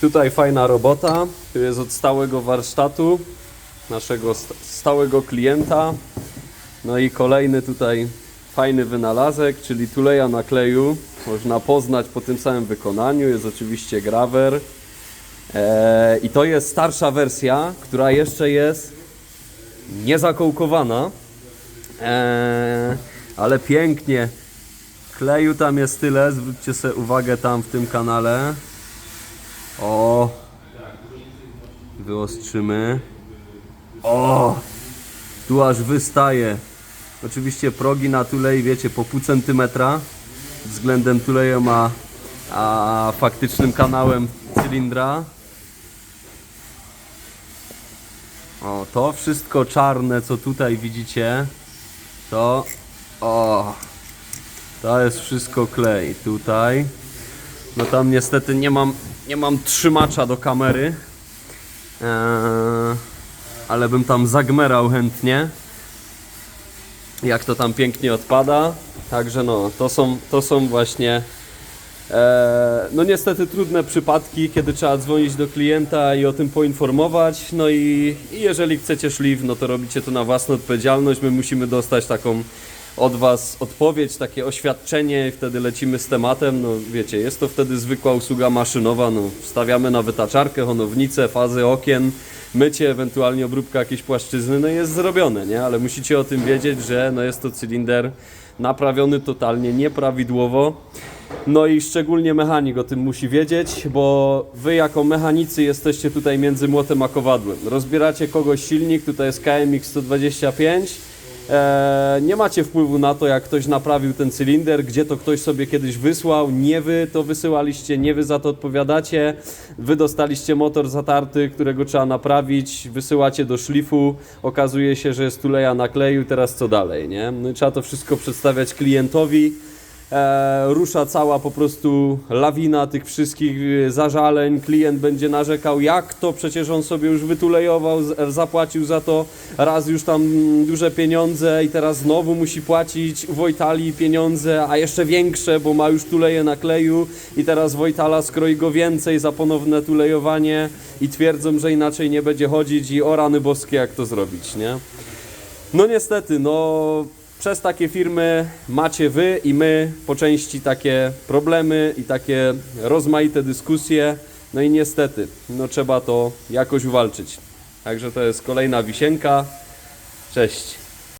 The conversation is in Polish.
Tutaj fajna robota. Tu jest od stałego warsztatu naszego sta- stałego klienta. No i kolejny tutaj fajny wynalazek, czyli tuleja na kleju. Można poznać po tym samym wykonaniu. Jest oczywiście grawer. Eee, I to jest starsza wersja, która jeszcze jest niezakołkowana. Eee, ale pięknie. Kleju tam jest tyle. Zwróćcie sobie uwagę tam w tym kanale. O! Wyostrzymy. O! Tu aż wystaje. Oczywiście progi na tulej, wiecie, po pół centymetra względem tulejem a, a faktycznym kanałem cylindra. O, to wszystko czarne, co tutaj widzicie, to o, to jest wszystko klej. Tutaj, no tam niestety nie mam, nie mam trzymacza do kamery, eee, ale bym tam zagmerał chętnie, jak to tam pięknie odpada. Także no, to są, to są właśnie E, No niestety trudne przypadki, kiedy trzeba dzwonić do klienta i o tym poinformować. No i, i jeżeli chcecie szlif, no to robicie to na własną odpowiedzialność. My musimy dostać taką od Was odpowiedź, takie oświadczenie i wtedy lecimy z tematem. No wiecie, jest to wtedy zwykła usługa maszynowa. No, wstawiamy na wytaczarkę, honownicę, fazy okien, mycie, ewentualnie obróbka jakiejś płaszczyzny, no jest zrobione, nie? Ale musicie o tym wiedzieć, że no jest to cylinder naprawiony totalnie nieprawidłowo. No i szczególnie mechanik o tym musi wiedzieć, bo wy jako mechanicy jesteście tutaj między młotem a kowadłem. Rozbieracie kogoś silnik, tutaj jest KMX 125. Eee, nie macie wpływu na to, jak ktoś naprawił ten cylinder, gdzie to ktoś sobie kiedyś wysłał. Nie wy to wysyłaliście, nie wy za to odpowiadacie. Wy dostaliście motor zatarty, którego trzeba naprawić, wysyłacie do szlifu. Okazuje się, że jest tuleja na kleju, teraz co dalej, nie? No i trzeba to wszystko przedstawiać klientowi e, rusza cała po prostu lawina tych wszystkich e, zażaleń. Klient będzie narzekał, jak to przecież on sobie już wytulejował, z- zapłacił za to raz już tam duże pieniądze i teraz znowu musi płacić Wojtali pieniądze, a jeszcze większe, bo ma już tuleje na kleju i teraz Wojtala skroi go więcej za ponowne tulejowanie i twierdzą, że inaczej nie będzie chodzić i o rany boskie, jak to zrobić, nie? No niestety, no przez takie firmy macie wy i my po części takie problemy i takie rozmaite dyskusje. No i niestety, no trzeba to jakoś uwalczyć. Także to jest kolejna wisienka. Cześć.